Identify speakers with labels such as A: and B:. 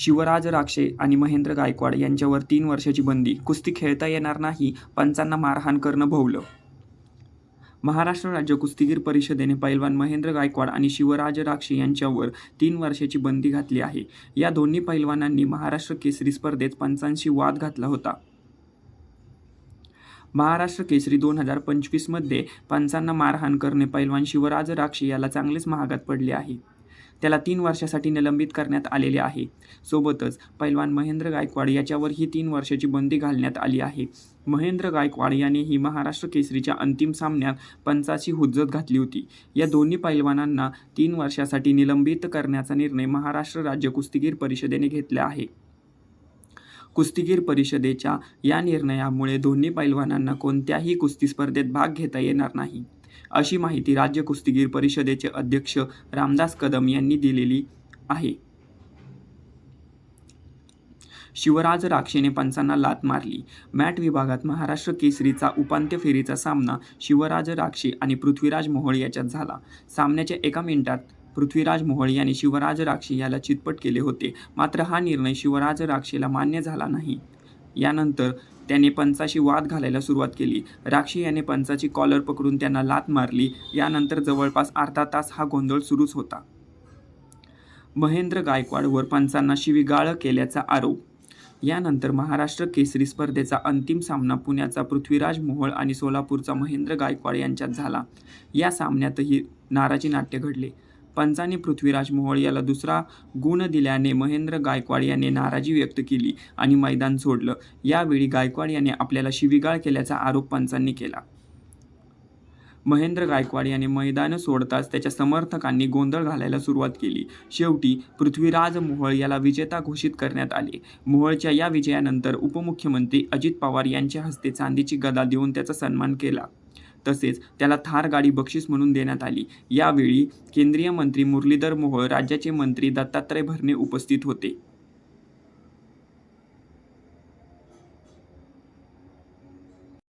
A: शिवराज राक्षे आणि महेंद्र गायकवाड यांच्यावर तीन वर्षाची बंदी. कुस्ती खेळता येणार नाही पंचांना मारहाण करणं भोवलं. महाराष्ट्र राज्य कुस्तीगीर परिषदेने पैलवान महेंद्र गायकवाड आणि शिवराज राक्षे यांच्यावर तीन वर्षाची बंदी घातली आहे. या दोन्ही पैलवानांनी महाराष्ट्र केसरी स्पर्धेत पंचांशी वाद घातला होता. महाराष्ट्र केसरी दोन हजार पंचवीसमध्ये पंचांना मारहाण करणे पैलवान शिवराज राक्षे याला चांगलेच महागात पडले आहे. त्याला तीन वर्षासाठी निलंबित करण्यात आलेले आहे. सोबतच पैलवान महेंद्र गायकवाड याच्यावरही तीन वर्षाची बंदी घालण्यात आली आहे. महेंद्र गायकवाड यानेही महाराष्ट्र केसरीच्या अंतिम सामन्यात पंचाची हुज्जत घातली होती. या दोन्ही पैलवानांना तीन वर्षासाठी निलंबित करण्याचा निर्णय महाराष्ट्र राज्य कुस्तीगीर परिषदेने घेतला आहे. कुस्तीगीर परिषदेच्या या निर्णयामुळे दोन्ही पैलवानांना कोणत्याही कुस्ती स्पर्धेत भाग घेता येणार नाही. अशी माहिती राज्य कुस्तीगीर परिषदेचे अध्यक्ष रामदास कदम यांनी दिलेली आहे. शिवराज राक्षेने पंचांना लात मारली. मॅट विभागात महाराष्ट्र केसरीचा उपांत्य फेरीचा सामना शिवराज राक्षे आणि पृथ्वीराज मोहोळ याच्यात झाला. सामन्याच्या एका मिनिटात पृथ्वीराज मोहोळ यांनी शिवराज राक्षे याला चितपट केले होते. मात्र हा निर्णय शिवराज राक्षेला मान्य झाला नाही. यानंतर त्याने पंचाशी वाद घालायला सुरुवात केली. राक्षी याने पंचाची कॉलर पकडून त्यांना लात मारली. यानंतर जवळपास अर्धा तास हा गोंधळ सुरूच होता. महेंद्र गायकवाडवर पंचांना शिवीगाळ केल्याचा आरोप. यानंतर महाराष्ट्र केसरी स्पर्धेचा अंतिम सामना पुण्याचा पृथ्वीराज मोहोळ आणि सोलापूरचा महेंद्र गायकवाड यांच्यात झाला. या सामन्यातही नाराजी नाट्य घडले. पंचाने पृथ्वीराज मोहोळ याला दुसरा गुण दिल्याने महेंद्र गायकवाड याने नाराजी व्यक्त केली आणि मैदान सोडलं. यावेळी गायकवाड याने आपल्याला शिवीगाळ केल्याचा आरोप पंचांनी केला. महेंद्र गायकवाड याने मैदान सोडताच त्याच्या समर्थकांनी गोंधळ घालायला सुरुवात केली. शेवटी पृथ्वीराज मोहोळ याला विजेता घोषित करण्यात आले. मोहोळच्या या विजयानंतर उपमुख्यमंत्री अजित पवार यांच्या हस्ते चांदीची गदा देऊन त्याचा सन्मान केला. तसेच त्याला थार गाडी बक्षीस म्हणून देण्यात आली. यावेळी केंद्रीय मंत्री मुरलीधर मोहोळ राज्याचे मंत्री दत्तात्रय भरणे उपस्थित होते.